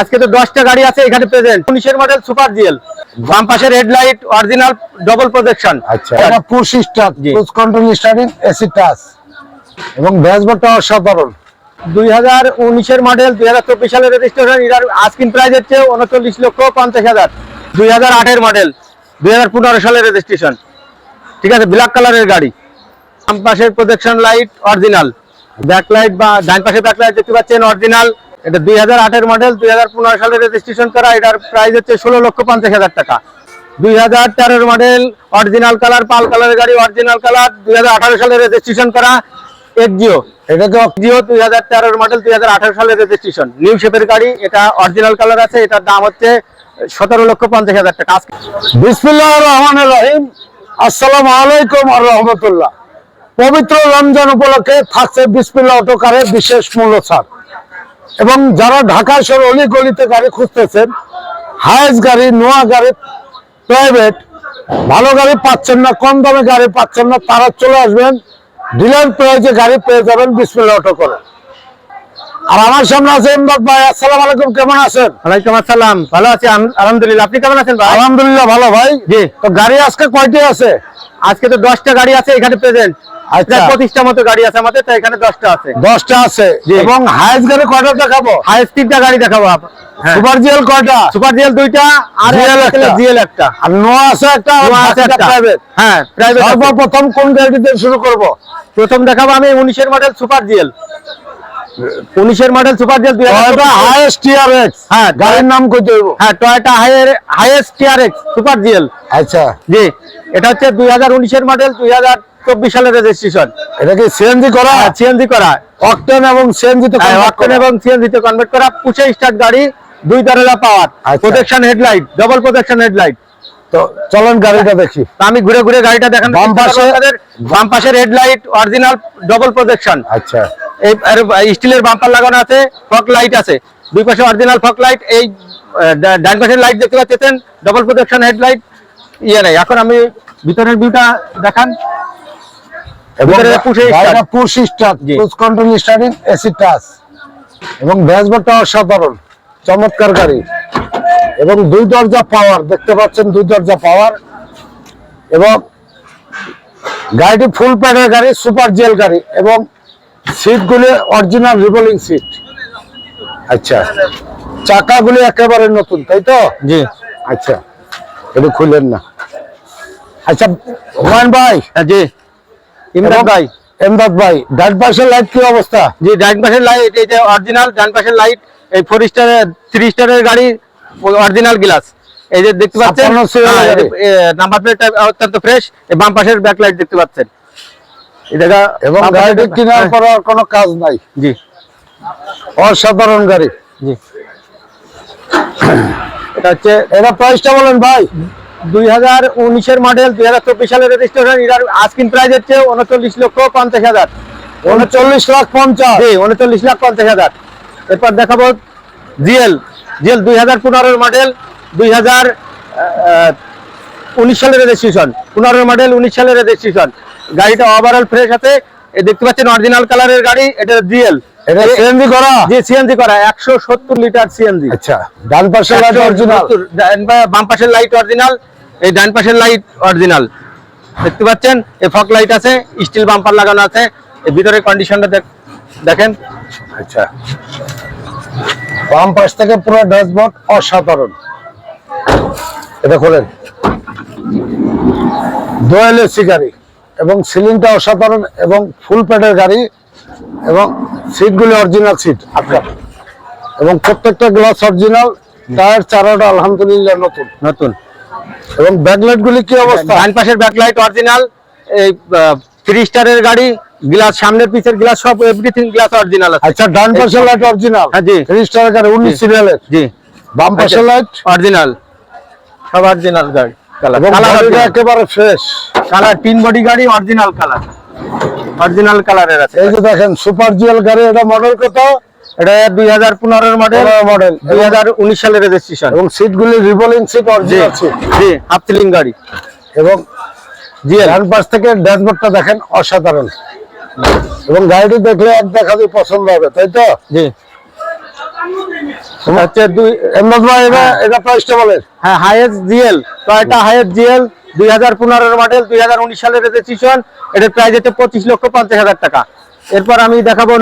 আজকে তো দশটা গাড়ি আছে এখানে প্রেজেন্ট উনিশের মডেল সুপার জিএল বাম পাশের হেডলাইট অরিজিনাল ডবল প্রজেকশন আচ্ছা। এটা push start push control starting AC touch এবং ড্যাশবোর্ডটা অসাধারণ দুই হাজার উনিশের মডেল দুই হাজার চব্বিশ সালের রেজিস্ট্রেশন এটার আস্কিন প্রাইস হচ্ছে উনচল্লিশ লক্ষ পঞ্চাশ হাজার। দুই হাজার আটের মডেল দুই হাজার পনেরো সালের রেজিস্ট্রেশন ঠিক আছে ব্ল্যাক কালারের গাড়ি। বাম পাশের projection light original back light বা ডান পাশে ব্যাক লাইট দেখতে পাচ্ছেন অরিজিনাল এটা দুই হাজার আটের মডেল দুই হাজার পনেরো সালের রেজিস্ট্রেশন করা, এটার প্রাইস হচ্ছে ষোলো লক্ষ পঞ্চাশ হাজার টাকা। দুই হাজার তেরোর মডেল অরিজিনাল কালার পাল কালারের গাড়ি অরিজিনাল কালার দুই হাজার আঠারো সালের রেজিস্ট্রেশন করা এক্সিও এটা তো জিও, দুই হাজার মডেল দুই হাজার আঠারো সালের রেজিস্ট্রেশন নিউ শেপের গাড়ি, এটা অরিজিনাল কালার আছে, এটার দাম হচ্ছে সতেরো লক্ষ পঞ্চাশ হাজার টাকা। বিসমিল্লাহ রহমান রহিম। আসসালামু আলাইকুম আর রহমতুল্লাহ। পবিত্র রমজান উপলক্ষে থাকছে বিসমিল্লাহ অটোকারের বিশেষ মূল্য ছাড়। এবং যারা ঢাকা শহর অলি গলিতে গাড়ি খুঁজতেছেন হায়েস গাড়ি নোয়া গাড়ি প্রাইভেট ভালো গাড়ি পাচ্ছেন না কম দামে গাড়ি পাচ্ছেন না তারা চলে আসবেন ডিলার প্রাইজে গাড়ি পেয়ে যাবেন বিসমিল্লাহ অটো করে। আর আমার সামনে আছে ইমদাদ ভাই আসসালামু আলাইকুম কেমন আছেন? ওয়ালাইকুম আসসালাম ভালো আছি আলহামদুলিল্লাহ আপনি কেমন আছেন ভাই? আলহামদুলিল্লাহ ভালো ভাই। জি। তো গাড়ি আজকে কয়টি আছে? আজকে তো দশটা গাড়ি আছে এখানে প্রেজেন্ট। পঁচিশটা মতো গাড়ি আছে আমাদের তো এখানে দশটা আছে। দশটা আছে। এবং গাড়ি কয়টা দেখাবো? হাই স্পিডটা গাড়ি দেখাবো হ্যাঁ। সুপার জিএল কয়টা? সুপার জিএল দুইটা আর একটা। জিএল একটা। আর নোয়া আছে একটা। হ্যাঁ প্রাইভেট সর্বপ্রথম কোন গাড়ি দিয়ে শুরু করব? প্রথম দেখাবো আমি উনিশের মডেল সুপার জিএল উনিশের মডেল সুপার জিএল টিআরএক্স হ্যাঁ, গাড়ির নাম হইব হ্যাঁ Toyota Hiace TRX super GL আচ্ছা। জি এটা হচ্ছে দুই হাজার উনিশের মডেল দুই হাজার চব্বিশ সালের রেজিস্ট্রেশন এটা কি সিএনজি করা? সিএনজি করা। অকটেন এবং সিএনজি তে হ্যাঁ, অকটেন। এবং সিএনজি তে কনভার্ট করা। পুষে স্টার্ট গাড়ি দুই power. Protection headlight double protection headlight তো চলেন গাড়িটা দেখি। আমি ঘুরে ঘুরে গাড়িটা দেখান বাম পাশে- বাম পাশের হেডলাইট অরিজিনাল ডবল প্রোটেকশন আচ্ছা। এই স্টিলের বাম্পার লাগানো আছে ফক লাইট আছে। দুই পাশে অরিজিনাল ফক লাইট এই ডান পাশের লাইট দেখতে পাচ্ছেন ডবল প্রোটেকশন হেডলাইট ইয়ে নাই। এখন আমি ভিতরের ভিউটা দেখান। এবং ড্যাশবোর্ডটা অসাধারণ চমৎকার গাড়ি। এবং দুই দরজা পাওয়ার দেখতে পাচ্ছেন দুই দরজা পাওয়ার এবং গাড়িটি ফুল প্যাডের গাড়ি সুপার জেল গাড়ি এবং সিটগুলি অরিজিনাল রিভলিং সিট আচ্ছা চাকাগুলি একেবারে নতুন তাই তো? জি। আচ্ছা এটা খুললেন না। আচ্ছা হুমায়ুন ভাই হ্যাঁ, জি। ইমরান ভাই। এমদাদ ভাই ডান পাশের লাইট কি অবস্থা? জি ডান পাশের লাইট এই যে অরিজিনাল ডান পাশের লাইট এই ফোর স্টারের থ্রি স্টারের গাড়ি অরিজিনাল গ্লাস এই যে দেখতে পাচ্ছেন? নাম্বার প্লেটটা অত্যন্ত ফ্রেশ এই বাম পাশের ব্যাক লাইট দেখতে পাচ্ছেন। জায়গা এবং গাড়িটি কেনার হ্যাঁ, পর কোনো কাজ নাই। জি। অসাধারণ গাড়ি। জি। এটা হচ্ছে এটা প্রাইসটা বলেন ভাই। দুই হাজার উনিশের মডেল দুই হাজার চব্বিশ সালের রেজিস্ট্রেশন এটার আস্কিন প্রাইস হচ্ছে উনচল্লিশ লক্ষ পঞ্চাশ হাজার। উনচল্লিশ লাখ পঞ্চাশ। জি উনচল্লিশ লাখ পঞ্চাশ হাজার। এরপর দেখাবো জিএল। জিএল দুই হাজার পনেরোর মডেল দুই হাজার উনিশ সালের রেজিস্ট্রেশন পনেরোর মডেল উনিশ সালের রেজিস্ট্রেশন গাড়িটা ওভারঅল ফ্রেশ আছে। দেখতে পাচ্ছেন অরিজিনাল কালারের গাড়ি এটা জিএল। এটা সিএনজি করা? জি সিএনজি করা একশো সত্তর লিটার সিএনজি আচ্ছা ডান পাশের লাইট অরিজিনাল বাম পাশের লাইট অরিজিনাল এই ডান পাশের লাইট অরিজিনাল দেখতে পাচ্ছেন এই ফক লাইট আছে স্টিল বাম্পার লাগানো আছে এই ভিতরে কন্ডিশনটা দেখেন। আচ্ছা। বাম পাশ থেকে পুরো ড্যাশবোর্ড অসাধারণ। এটা খোলেন। গাড়ি এবং সিলিংটা অসাধারণ এবং ফুল প্যাডের গাড়ি এবং সিটগুলি অরিজিনাল সিট আপনার এবং প্রত্যেকটা গ্লাস অরিজিনাল টায়ার চারাটা আলহামদুলিল্লাহ নতুন। নতুন। এবং ব্যাকলাইট গুলি কি অবস্থা? ডান পাশের ব্যাকলাইট অরিজিনাল এই থ্রি স্টারের গাড়ি গ্লাস সামনের পিছের গ্লাস সব এভরিথিং গ্লাস অরিজিনাল আছে। আচ্ছা ডান পাশের লাইট অরিজিনাল হ্যাঁ, জি। থ্রি স্টার গাড়ি উনিশ সিরিয়ালের জি। বাম পাশের লাইট অরিজিনাল সব অরিজিনাল গাড়ি। কালার একেবারে ফ্রেশ কালার তিন বডি গাড়ি অরিজিনাল কালার অরিজিনাল কালারের আছে। এই যে দেখেন সুপার জিএল গাড়ি এটা মডেল কত? এটা দুই হাজার পনেরোর মডেল মডেল দুই হাজার উনিশ সালের রেজিস্ট্রেশন এবং সিটগুলি রিভলিং সিট অরিজিনাল সিট জি হাফ সিলিং গাড়ি। এবং ডান পাশ থেকে ড্যাশবোর্ডটা দেখেন অসাধারণ। এবং গাড়িটি দেখলে এক দেখাতেই পছন্দ হবে তাই তো? জি। হচ্ছে দুই এমদাদ ভাই এটা হ্যাঁ। এটা প্রাইসটা বলেন। হ্যাঁ Hiace GL Toyota Hiace GL দুই হাজার পনেরোর মডেল দুই হাজার উনিশ সালের রেজিস্ট্রেশন এটার প্রাইস হচ্ছে পঁচিশ লক্ষ পঞ্চাশ হাজার টাকা। এরপর আমি দেখাবো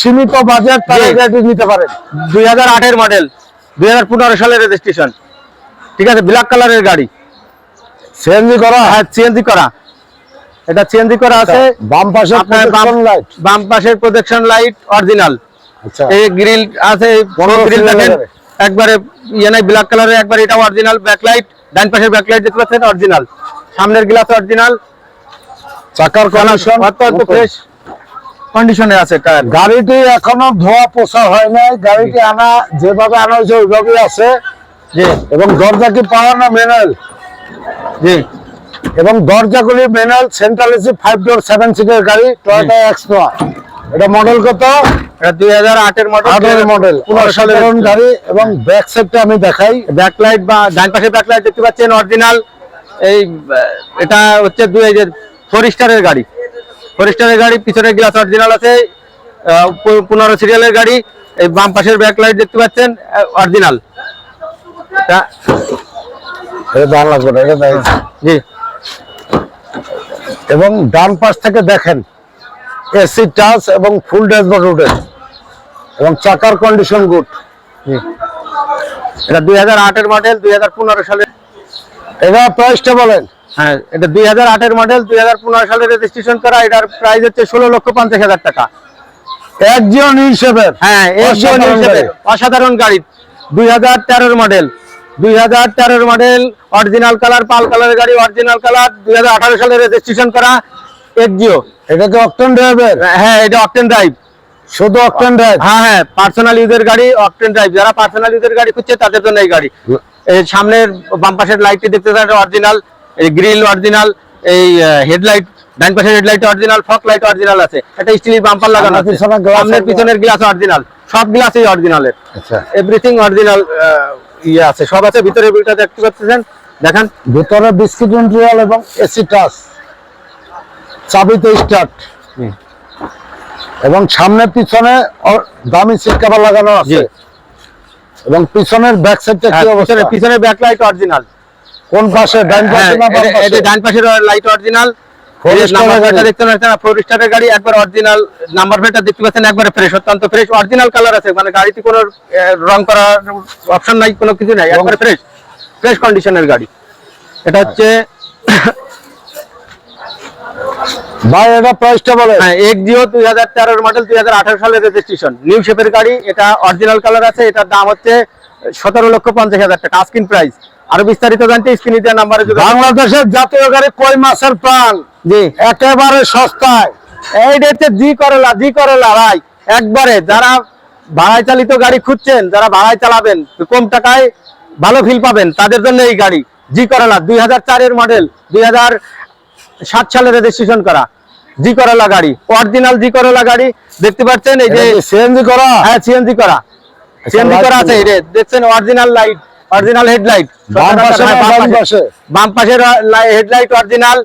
সীমিত বাজেট তারা নিতে পারেন। দুই হাজার আটের মডেল দুই হাজার পনেরো সালের রেজিস্ট্রেশন ঠিক আছে ব্ল্যাক কালারের গাড়ি। সিএনজি করা? হ্যাঁ সিএনজি করা। এটা সিএনজি করা আছে। বাম পাশে লাইট বাম পাশের প্রজেকশন লাইট অরিজিনাল আচ্ছা। এই গ্রিল আছে পনেরো গ্রিল দেখেন একবারে ইয়ে নাই ব্ল্যাক কালারের একবার এটা অরিজিনাল ব্যাকলাইট ডান পাশের ব্যাকলাইট দেখতে পাচ্ছেন অরিজিনাল সামনের গ্লাস অরিজিনাল চাকার কন্ডিশন অত্যন্ত ফ্রেশ কন্ডিশনে আছে টায়ার গাড়িটি এখনও ধোয়া পোছা হয় নাই। গাড়িটি আনা যেভাবে আনা হয়েছে ওইভাবেই আছে। জি। এবং দরজা কি পাওয়া না ম্যানুয়াল জি। এবং দরজাগুলি manual central AC five door seven সিটের গাড়ি টয়োটা এক্স নোয়া এটা মডেল কত? এবং ব্যাক সাইডটা আমি দেখাই। ব্যাকলাইট বা ডান পাশে ব্যাকলাইট দেখতে পাচ্ছেন অরিজিনাল এই এটা হচ্ছে দুই গাড়ি। গাড়ি পিছনের গ্লাস অরিজিনাল আছে। পনেরো সিরিয়ালের গাড়ি। এই বাম পাশের ব্যাকলাইট দেখতে পাচ্ছেন অরিজিনাল। জি। এবং ডান পাশ থেকে দেখেন এসি টাচ এবং ফুল ড্যাশবোর্ড উঠে এবং চাকার কন্ডিশন গুড এটা দুই হাজার আটের মডেল দুই হাজার পনেরো সালের। এটা প্রাইসটা বলেন। হ্যাঁ। এটা দুই হাজার আটের মডেল দুই হাজার পনেরো সালে রেজিস্ট্রেশন করা এটার প্রাইস হচ্ছে ষোলো লক্ষ পঞ্চাশ হাজার টাকা। একজন হিসেবে হ্যাঁ অসাধারণ হিসেবে অসাধারণ গাড়ি। দুই হাজার তেরোর মডেল দুই হাজার তেরোর মডেল অরিজিনাল কালার পাল কালারের গাড়ি অরিজিনাল কালার দুই হাজার আঠারো সালে রেজিস্ট্রেশন করা এক্সিও এটা কি অকটেন ড্রাইভের হ্যাঁ এটা অকটেন ড্রাইভ শুধু অকটেন ড্রাইভ হ্যাঁ হ্যাঁ পার্সোনাল ইউজের গাড়ি অকটেন ড্রাইভ যারা পার্সোনাল ইউজের গাড়ি খুঁজছে তাদের জন্য এই গাড়ি। এই সামনের বাম পাশের লাইটটি দেখতে পাচ্ছেন অরিজিনাল এই গ্রিল অরিজিনাল এই হেডলাইট ডান পাশের headlight original fog light original আছে। একটা স্টিলের বাম্পার লাগানো আছে। সামনের পিছনের গ্লাস অরিজিনাল সব গ্লাসই অরিজিনালের আচ্ছা। এভরিথিং অরিজিনাল ইয়ে আছে। সব আছে। ভিতরে বিলটা দেখতে পাচ্ছেন? দেখেন। ভিতরে বিস্কিট ইন্টেরিয়াল এবং এসি টাচ চাবিতে স্টার্ট এবং সামনে পিছনে দামি সিট কভার লাগানো আছে। এবং পিছনের ব্যাক সাইডটা কি অবস্থা? পিছনে ব্যাক লাইট অরিজিনাল কোন পাশে? ডান পাশে না বাম পাশে? এটা ডান পাশের লাইট অরিজিনাল। দেখতে পাচ্ছেন ফোর স্টারের গাড়ি একবার অরিজিনাল নাম্বার প্লেটটা দেখতে পাচ্ছেন একবারে ফ্রেশ অত্যন্ত ফ্রেশ অরিজিনাল কালার আছে। মানে গাড়িতে কোনো রং করার অপশন নাই কোনো কিছু নাই একবারে ফ্রেশ ফ্রেশ কন্ডিশনের গাড়ি। এটা হচ্ছে ভাই এটা প্রাইসটা বলে হ্যাঁ এক জিও দুই হাজার তেরোর মডেল দুই হাজার আঠারো সালের রেজিস্ট্রেশন নিউ শেপের গাড়ি এটা অরিজিনাল কালার আছে এটার দাম হচ্ছে সতেরো লক্ষ পঞ্চাশ হাজার টাকা আস্কিন প্রাইস আরও বিস্তারিত জানতে স্ক্রিনে দেওয়া নাম্বারে যোগাযোগ বাংলাদেশের জাতীয় গাড়ি কই মাছের প্রাণ? জি। একেবারে সস্তায়। এইটা হচ্ছে জি করলা জি করলা ভাই। একবারে যারা ভাড়ায় চালিত গাড়ি খুঁজছেন যারা ভাড়ায় চালাবেন কম টাকায় ভালো ফিল পাবেন তাদের জন্য এই গাড়ি। জি করলা দুই হাজার চারের মডেল দুই হাজার সাত সালে রেজিস্ট্রেশন করা। জি করলা গাড়ি অরিজিনাল জি করলা গাড়ি দেখতে পাচ্ছেন এই যে সিএনজি করা? হ্যাঁ সিএনজি করা। সিএনজি করা আছে এই দেখছেন অরিজিনাল লাইট অরিজিনাল হেডলাইট বাম পাশে হেডলাইট অরিজিনাল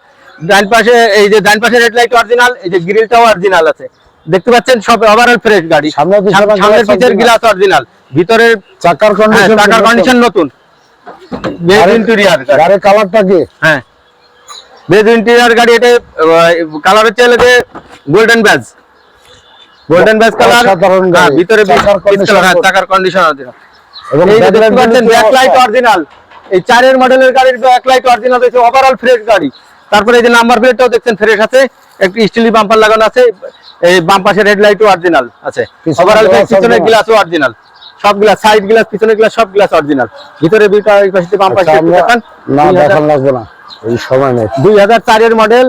ডান পাশে এই যে ডান পাশের হেডলাইট অরিজিনাল এই যে গ্রিলটাও অরিজিনাল আছে। দেখতে পাচ্ছেন সব ওভারঅল ফ্রেশ গাড়ি। সামনের পিছের গ্লাস অরিজিনাল ভিতরের চাকার হ্যাঁ, কন্ডিশন টাকার কন্ডিশন নতুন। ইন্টেরিয়ার গাড়ির কালারটা কি? হ্যাঁ। বেজ ইন্টেরিয়ার গাড়ি এটা কালার হচ্ছে যে golden badge golden badge colour. ভিতরে। টাকার কন্ডিশন অরিজিনাল এবং এই যে দেখতে backlight পাচ্ছেনগুলো কি ব্যাকলাইট অরিজিনাল এই চারের মডেলের গাড়ির ব্যাকলাইট অরিজিনাল ওভারঅল ফ্রেশ গাড়ি। তারপরে এই যে নাম্বার প্লেটটাও দেখছেন ফ্রেশ আছে একটু স্টিলি বাম্পার লাগানো আছে এই বাম পাশে লাইটও অরিজিনাল আছে। Overall original। গ্লাসও অরিজিনাল সব গ্লাস সাইড গ্লাস পিছনের গ্লাস সব গ্লাস অরিজিনাল ভিতরে দুইটা এই পাশে বাম পাশে আচ্ছা, না দেখান লাগবে না। এই সময় নেই। দুই হাজার চারের মডেল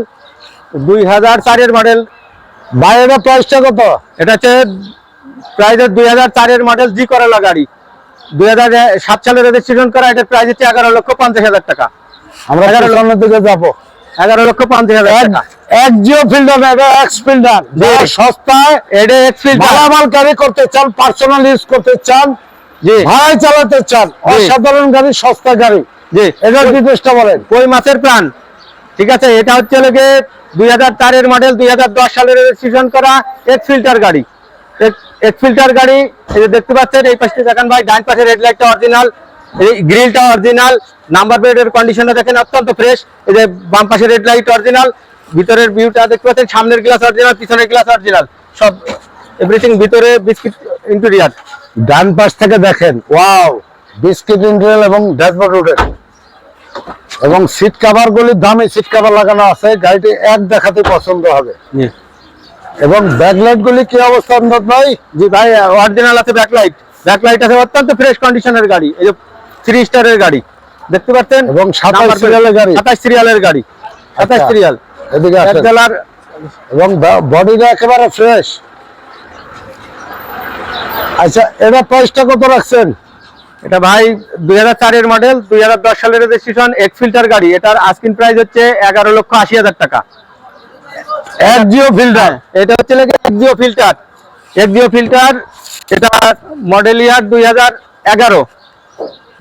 দুই হাজার চারের মডেল এটা প্রাইসটা কত? এটা হচ্ছে প্রাইস দুই হাজার চারের মডেল জি করলা গাড়ি। দুই হাজার সাত সালে রেজিস্ট্রেশন করা এটার প্রাইস হচ্ছে এগারো লক্ষ পঞ্চাশ হাজার টাকা। আমরা এগারো লক্ষ- সামনের দিকে যাব। এগারো লক্ষ পঞ্চাশ হাজার টাকা। এক জিও ফিল্ডার এটা এক্স ফিল্ডার যারা সস্তায় এটা এক্সফিল্ড মালামাল ক্যারি করতে চান পার্সোনাল ইউজ করতে চান ভাড়ায় চালাতে চান অসাধারণ গাড়ি সস্তা গাড়ি। জি। এটার ডিটেলসটা বলেন। কই মাছের প্রাণ? ঠিক আছে এটা হচ্ছে লোকে দুই হাজার চারের মডেল দুই হাজার দশ সালের রেজিস্ট্রেশন করা এক্স ফিল্টার গাড়ি। এক ফিল্টার গাড়ি এই যে দেখতে পাচ্ছেন এই পাশে দেখেন ভাই ডান পাশের হেডলাইটটা অরিজিনাল এই গ্রিলটা অরিজিনাল নাম্বার প্লেটের কন্ডিশনটা দেখেন অত্যন্ত ফ্রেশ এই যে বাম পাশের হেডলাইট অরিজিনাল ভিতরের ভিউটা দেখতে পাচ্ছেন সামনের গ্লাস অরিজিনাল পিছনের গ্লাস অরিজিনাল সব এভরিথিং ভিতরে বিস্কিট ইন্টেরিয়ার ডান পাশ থেকে দেখেন ওয়াও বিস্কিট ইন্টেরিয়াল এবং ড্যাশবোর্ড রোডের এবং সিট কাভার গুলির দামে সিট কাভার লাগানো আছে গাড়িটি এক দেখাতে পছন্দ হবে। এবং ব্যাকলাইট গুলি কি অবস্থা ভাই জি ভাই অরিজিনাল আছে ব্যাকলাইট ব্যাকলাইট আছে অত্যন্ত ফ্রেশ কন্ডিশনের গাড়ি এই যে থ্রি স্টারের গাড়ি। দেখতে পাচ্ছেন? এবং 27 সিরিয়ালের গাড়ি। সাতাশ সিরিয়ালের গাড়ি। সাতাশ আচ্ছা। সিরিয়াল এদিকে এক আসেন। জেলার এবং বডিটা একেবারে ফ্রেশ আচ্ছা এটা প্রাইসটা কত রাখছেন? এটা ভাই দুই হাজার চারের মডেল দুই হাজার দশ সালের রেজিস্ট্রেশন এক ফিল্টার গাড়ি। এটার আস্কিং প্রাইস হচ্ছে এগারো লক্ষ আশি হাজার টাকা। এক জিও ফিল্টার এটা হচ্ছে এক্সিও ফিল্টার এক্সিও ফিল্টার এটা মডেল ইয়ার দুই হাজার এগারো।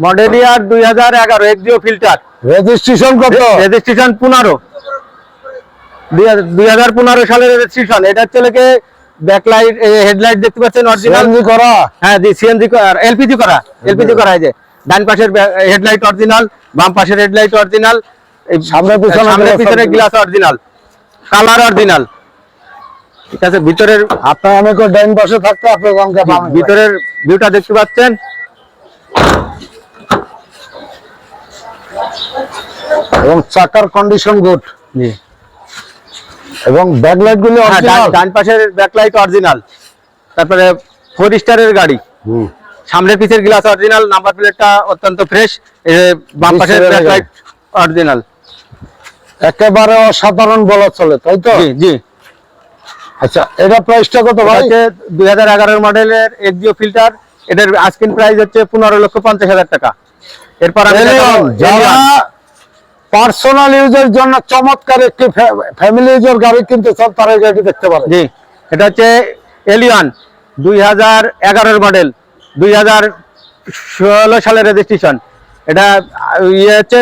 মডেল ইয়ার দুই হাজার এগারো এক্সিও ফিল্টার রেজিস্ট্রেশন কত? রেজিস্ট্রেশন পনেরো। দুই হাজার পনেরো সালের রেজিস্ট্রেশন এটা হচ্ছে লেগে ব্যাকলাইট হেডলাইট দেখতে পাচ্ছেন অরিজিনাল সিএনজি করা। হ্যাঁ জি সিএনজি এলপিজি করা এলপিজি করা এই যে। ডান পাশের হেডলাইট অরিজিনাল বাম পাশের হেডলাইট অরিজিনাল সামনে পিছনে সামনে পিছনে গ্লাস অরিজিনাল কালার অরিজিনাল ঠিক আছে ভিতরের আপনার আমি কো ডাইন পাশে থাকতে আপনার ভিতরে ভিতরের ভিউটা দেখতে পাচ্ছেন। এবং চাকার কন্ডিশন গুড জি। এবং ব্যাকলাইট গুলি হ্যাঁ, ডান- পাশের ব্যাকলাইট অরিজিনাল তারপরে ফোর স্টারের গাড়ি। সামনের পিছের গ্লাস অরিজিনাল নাম্বার প্লেটটা অত্যন্ত ফ্রেশ বাম পাশের ব্যাকলাইট অরিজিনাল একেবারে অসাধারণ বলা চলে তাই তো? জি জি। আচ্ছা এটা প্রাইসটা কত ভাই? দুই হাজার এগারোর মডেলের এক্সিও ফিল্টার এটার আস্কিন প্রাইস হচ্ছে পনেরো লক্ষ পঞ্চাশ হাজার টাকা। এরপর আমি Alien, দেখাবো যারা Alien। পার্সোনাল ইউজের জন্য চমৎকার একটি ফ্যামিলি ইউজের গাড়ি কিনতে চান তারা গাড়িটি দেখতে পারে জি এটা হচ্ছে এলিয়ন দুই হাজার এগারোর মডেল দুই হাজার ষোলো সালের রেজিস্ট্রেশন এটা ইয়ে হচ্ছে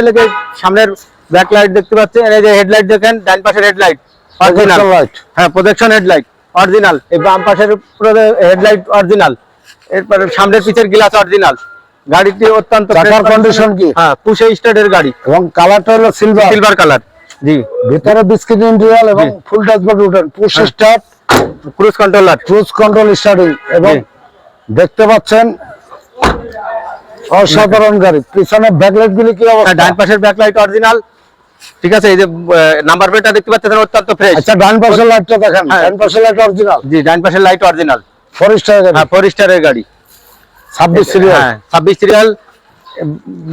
সামনের ব্যাকলাইট দেখতে পাচ্ছেন এই যে হেডলাইট দেখেন ডান পাশের হেডলাইট অরিজিনাল লাইট হ্যাঁ প্রজেকশন হেডলাইট অরিজিনাল এই বাম পাশের হেডলাইট অরিজিনাল এরপরে সামনের পিছের গ্লাস অরিজিনাল গাড়িটি অত্যন্ত চাকার condition কি? হ্যাঁ পুষে স্টার্টের গাড়ি। এবং কালারটা হলো সিলভার সিলভার কালার জি। ভিতরে বিস্কিট ইন্টেরিয়াল এবং ফুল ড্যাশবোর্ড উঠেন পুশ হ্যাঁ। Start cruise controller cruise control starting এবং দেখতে পাচ্ছেন অসাধারণ গাড়ি। পিছনে ব্যাকলাইট গুলি কি অবস্থা? ডান পাশের ব্যাকলাইট অরিজিনাল ঠিক আছে এই যে নাম্বার প্লেটটা দেখতে পাচ্ছেন অত্যন্ত ফ্রেশ আচ্ছা ডান পাশের লাইটটা দেখেন। হ্যাঁ। ডান পাশের লাইট অরিজিনাল জি ডান পাশের লাইট অরিজিনাল ফোর স্টার গাড়ি। হ্যাঁ ফোর স্টারের গাড়ি। ছাব্বিশ সিরিয়াল হ্যাঁ ছাব্বিশ সিরিয়াল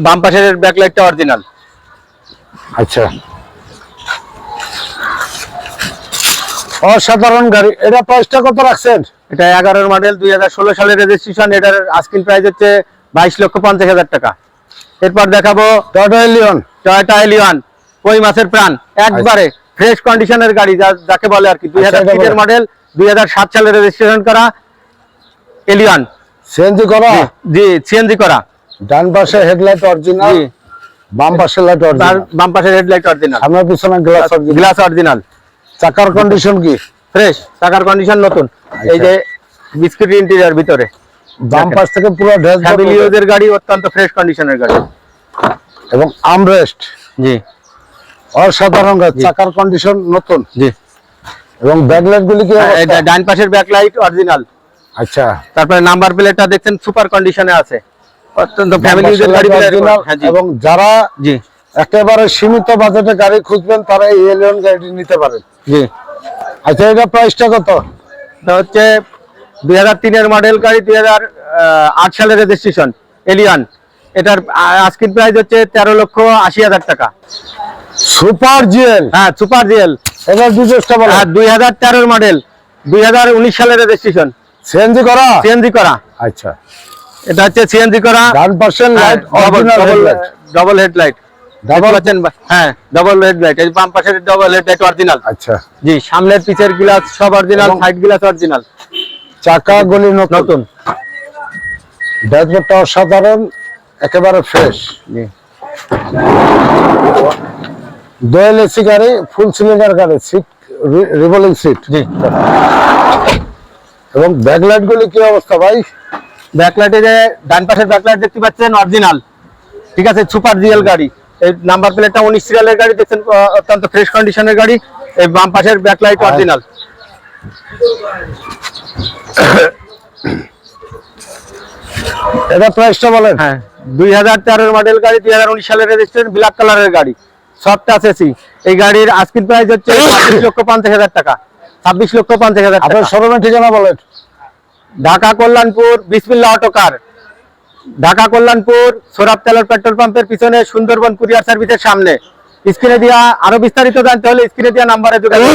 বাম পাশের ব্যাকলাইটটা অরিজিনাল আচ্ছা। অসাধারণ গাড়ি। এটা প্রাইসটা কত রাখছেন? এটা এগারোর মডেল দুই হাজার ষোলো সালের রেজিস্ট্রেশন এটার আস্কিন প্রাইস হচ্ছে বাইশ লক্ষ পঞ্চাশ হাজার টাকা। এরপর দেখাবো টয়টা এলিয়ন টয়োটা এলিয়ন কই মাছের প্রাণ। একবারে ফ্রেশ কন্ডিশনের গাড়ি যা- যাকে বলে আর কি। দুই হাজার আচ্ছা, তিনের বলো। মডেল দুই হাজার সাত সালে রেজিস্ট্রেশন করা এলিয়ন সিএনজি করা? জি সিএনজি করা। ডান পাশে হেডলাইট অরিজিনাল জি। বাম পাশে লাইট অরিজিনাল বাম পাশের হেডলাইট অরিজিনাল সামনে পিছনে গ্লাস অরিজিনাল গ্লাস অরিজিনাল চাকার কন্ডিশন কি? ফ্রেশ টাকার কন্ডিশন নতুন। এই যে বিস্কিট ইন্টেরিয়র ভিতরে। বাম পাশ থেকে পুরো ফ্যামিলি ড্যাশবোর্ড ইউজের গাড়ি অত্যন্ত ফ্রেশ কন্ডিশনের গাড়ি। এবং আমরেস্ট জি। অসাধারণ গাড়ি চাকার কন্ডিশন নতুন। জি। এবং ব্যাকলাইট গুলি কি হ্যাঁ, এটা ডান পাশের ব্যাকলাইট অরিজিনাল আচ্ছা। তারপরে নাম্বার প্লেটটা দেখছেন সুপার কন্ডিশনে আছে। অত্যন্ত ফ্যামিলি ইউজের গাড়ি হ্যাঁ এবং যারা জি। একেবারে সীমিত বাজেটে গাড়ি খুঁজবেন তারা এই এলিয়ন গাড়িটি নিতে পারেন। জি। আচ্ছা এটা প্রাইসটা কত? এটা হচ্ছে দুই হাজার তিনের মডেল গাড়ি দুই হাজার আট সালের রেজিস্ট্রেশন এলিয়ান এটার আজকের প্রাইস হচ্ছে তেরো লক্ষ আশি হাজার টাকা। সুপার জিএল হ্যাঁ সুপার জিএল এবার আর দুই হাজার তেরোর মডেল দুই হাজার উনিশ সালের রেজিস্ট্রেশন সিএনজি করা? সিএনজি করা। আচ্ছা। এটা হচ্ছে সিএনজি করা। ডান পাশের light double original headlight double বা- হ্যাঁ ডবল হেডলাইট এই বাম পাশের ডবল হেডলাইট অরিজিনাল আচ্ছা। জি সামনের পিছের গ্লাস সব অরিজিনাল সাইড গ্লাস অরিজিনাল চাকা গুলি নতুন। নতুন। ড্যাশবোর্ডটা অসাধারণ একেবারে ফ্রেশ জি। দোয়েল এসি গাড়ি ফুল সিলিন্ডার গাড়ি সিট রিভলিং সিট জি। এবং ব্যাকলাইট গুলি কি অবস্থা ভাই? ব্যাকলাইটে যে ডান পাশের ব্যাকলাইট দেখতে পাচ্ছেন অরিজিনাল ঠিক আছে সুপার রিয়েল গাড়ি। এই নাম্বার প্লেটটা উনিশ সিরিয়ালের গাড়ি দেখছেন অত্যন্ত ফ্রেশ কন্ডিশনের গাড়ি। এই বাম পাশের ব্যাকলাইট অরিজিনাল এটা প্রাইসটা বলেন। হ্যাঁ দুই হাজার তেরোর মডেল গাড়ি দুই হাজার উনিশ সালের রেজিস্ট্রেশন ব্ল্যাক কালারের গাড়ি। সব টাচ এসি এই গাড়ির আজকের প্রাইস হচ্ছে ছাব্বিশ লক্ষ পঞ্চাশ হাজার টাকা। ছাব্বিশ লক্ষ পঞ্চাশ হাজার টাকা। আপনার শোরুমের ঠিকানা বলেন। ঢাকা কল্যাণপুর বিসমিল্লা অটোকার ঢাকা কল্যাণপুর, সোরাব তেলের পেট্রোল পাম্পের পিছনে সুন্দরবন কুরিয়ার সার্ভিসের সামনে স্ক্রিনে দিয়া আরও বিস্তারিত জানতে হলে স্ক্রিনে দিয়া নাম্বারে যোগাযোগ।